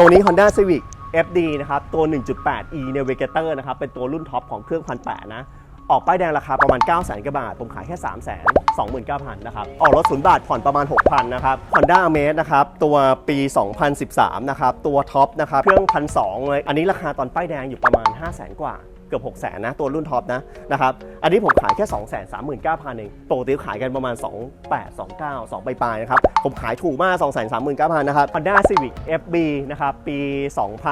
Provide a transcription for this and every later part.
ตัวนี้ Honda Civic FD นะครับ ตัว 1.8e Navigator นะครับ เป็นตัวรุ่นท็อปของเครื่องพันแปนะ ออกป้ายแดงราคาประมาณ 9 0 0 0 0กว่าบาท ผมขายแค่ 3 2 9 0 0 0 นะครับ ออกรถศูนย์บาทผ่อนประมาณ 6,000 นะครับ Honda a m a z นะครับ ตัวปี 2013 นะครับ ตัวท็อปนะครับ เครื่องพันสเลย อันนี้ราคาตอนป้ายแดงอยู่ประมาณ 5 0 0 0 0 0 กว่า เกือบ 6 0 0 0 0นะ ตัวรุ่นท็อปนะนะครับ อันนี้ผมขายแค่ 2 3 9 0 0 0เองปกติขายกันประมาณ 28 29 2ปลายๆนะครับ ผมขายถูกมาก 2 3 9 0 0 0นะครับ Honda Civic FB นะครับ ปี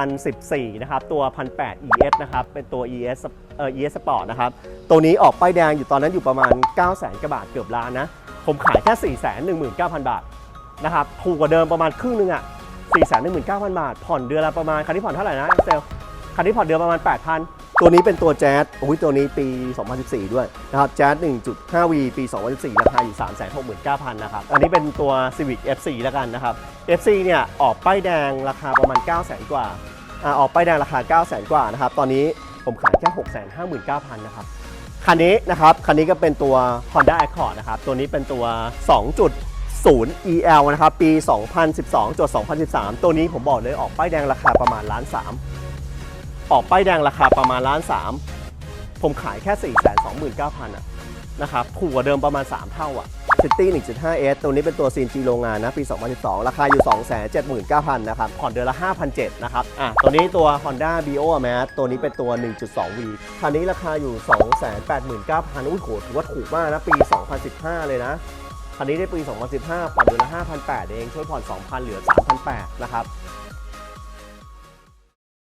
2014 นะครับ ตัว 1,800 ES นะครับ เป็นตัว ES เอ่อ ES Sport นะครับ ตัวนี้ออกป้ายแดงอยู่ตอนนั้นอยู่ประมาณ 9 0 0 0 0 0กว่าบาทเกือบล้านนะ ผมขายแค่ 4 1 9 0 0 0 บาทนะครับถูกกว่าเดิมประมาณครึ่งหนึงอะ4 1 9 0 0 0 บาท ผ่อนเดือนละประมาณคันนี้ผ่อนเท่าไหร่นะเซลคันนี้ผ่อนเดือนประมาณ 8,000 ตัวนี้เป็นตัวแจ๊สโอ้ยตัวนี้ปี 2014 ด้วยนะครับแจ๊ส 1.5V ปี 2014 ราคาอยู่ 369,000 นะครับ อันนี้เป็นตัว Civic FC แล้วกันนะครับ FC เนี่ยออกป้ายแดงราคาประมาณ 900,000 กว่าอ่าออกป้ายแดงราคา 900,000 กว่านะครับ ตอนนี้ผมขายแค่659,000 นะครับคันนี้นะครับ คันนี้ก็เป็นตัว Honda Accord นะครับ ตัวนี้เป็นตัว 2.0 EL นะครับ ปี 2012จด2013 ตัวนี้ผมบอกเลยออกป้ายแดงราคาประมาณล้านสาม ออกป้ายแดงราคาประมาณล้านสามผมขายแค่4 2 9 0 0 0อะนะครับถูกกว่าเดิมประมาณ 3 เท่าอะ City 1.5S ตัวนี้เป็นตัว CNG โรงงานนะ ปี 2012 ราคาอยู่ 279,000 นะครับ ผ่อนเดือนละ 5,700 นะครับ อะ ตัวนี้ตัว Honda Bio m a t ตัวนี้เป็นตัว 1.2V คันนี้ราคาอยู่ 289,000 อุ้ยโหถือว่าถูกมากนะ ปี 2015 เลยนะ คันนี้ได้ปี 2015 ผ่อนเดือนละ 5,800 เอง ช่วยผ่อน 2,000 เหลือ 3,800 นะครับ